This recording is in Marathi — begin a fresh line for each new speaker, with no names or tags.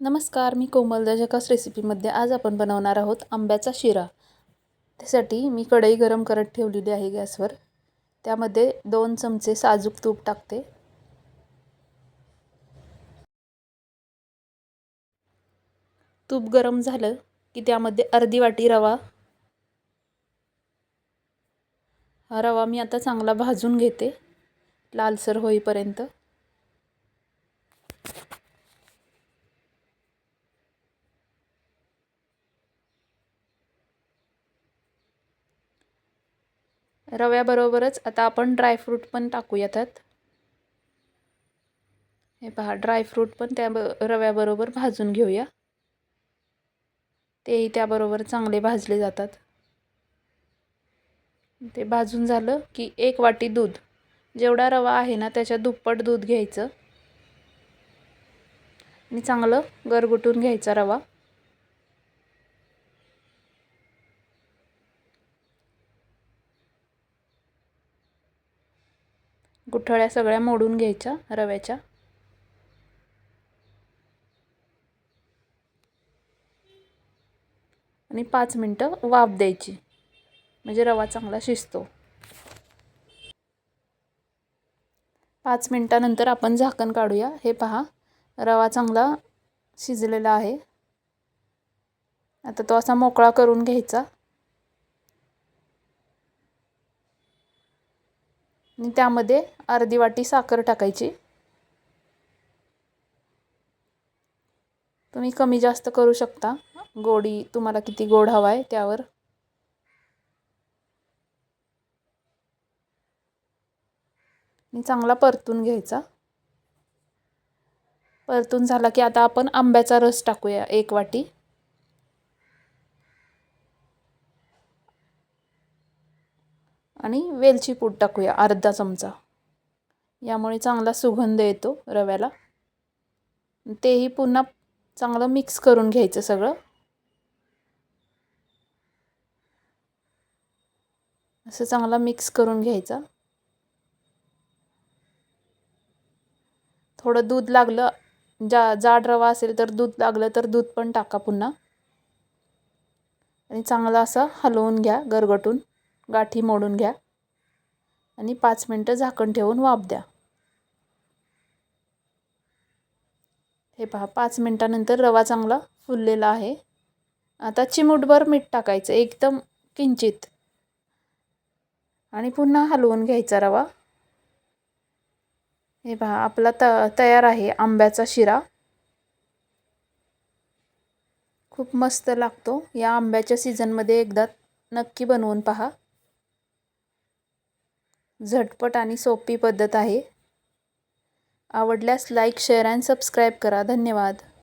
नमस्कार मी कोमल दजकास रेसिपीमध्ये आज आपण बनवणार आहोत आंब्याचा शिरा. त्यासाठी मी कढई गरम करत ठेवलेली आहे गॅसवर. त्यामध्ये दोन चमचे साजूक तूप टाकते. तूप गरम झालं की त्यामध्ये अर्धी वाटी रवा. हा रवा मी आता चांगला भाजून घेते लालसर होईपर्यंत. रव्याबरोबरच आता आपण ड्रायफ्रूट पण टाकूया त्यात हे पहा ड्रायफ्रूट पण त्या ब रव्याबरोबर भाजून घेऊया. तेही त्याबरोबर चांगले भाजले जातात. ते भाजून झालं की एक वाटी दूध. जेवढा रवा आहे ना त्याच्या दुप्पट दूध घ्यायचं. आणि चांगलं गरगुटून घ्यायचा रवा. गुठळ्या सगळ्या मोडून घ्यायच्या रव्याच्या. आणि पाच मिनटं वाफ द्यायची. म्हणजे रवा चांगला शिजतो. पाच मिनटानंतर आपण झाकण काढूया. हे पहा रवा चांगला शिजलेला आहे. आता तो असा मोकळा करून घ्यायचा. आणि त्यामध्ये अर्धी वाटी साखर टाकायची. तुम्ही कमी जास्त करू शकता. गोडी तुम्हाला किती गोड हवा आहे त्यावर चांगला परतून घ्यायचा. परतून झाला की आता आपण आंब्याचा रस टाकूया एक वाटी. आणि वेलची पूड टाकूया अर्धा चमचा. यामुळे चांगला सुगंध येतो रव्याला. तेही पुन्हा चांगलं मिक्स करून घ्यायचं सगळं. असं चांगला मिक्स करून घ्यायचा. थोडं दूध लागलं जा जाड रवा असेल तर दूध लागलं तर दूध पण टाका पुन्हा. आणि चांगलं असं हलवून घ्या गरगटून. गाठी मोडून घ्या आणि पाच मिनटं झाकण ठेवून वाफ द्या. हे पहा पाच मिनटानंतर रवा चांगला फुललेला आहे. आता चिमूटभर मीठ टाकायचं एकदम किंचित. आणि पुन्हा हलवून घ्यायचा रवा. हे पहा आपला त तयार आहे आंब्याचा शिरा. खूप मस्त लागतो. या आंब्याच्या सीझनमध्ये एकदा नक्की बनवून पहा. झटपट आणि सोपी पद्धत आहे. आवडल्यास लाईक शेअर अँड सबस्क्राईब करा. धन्यवाद.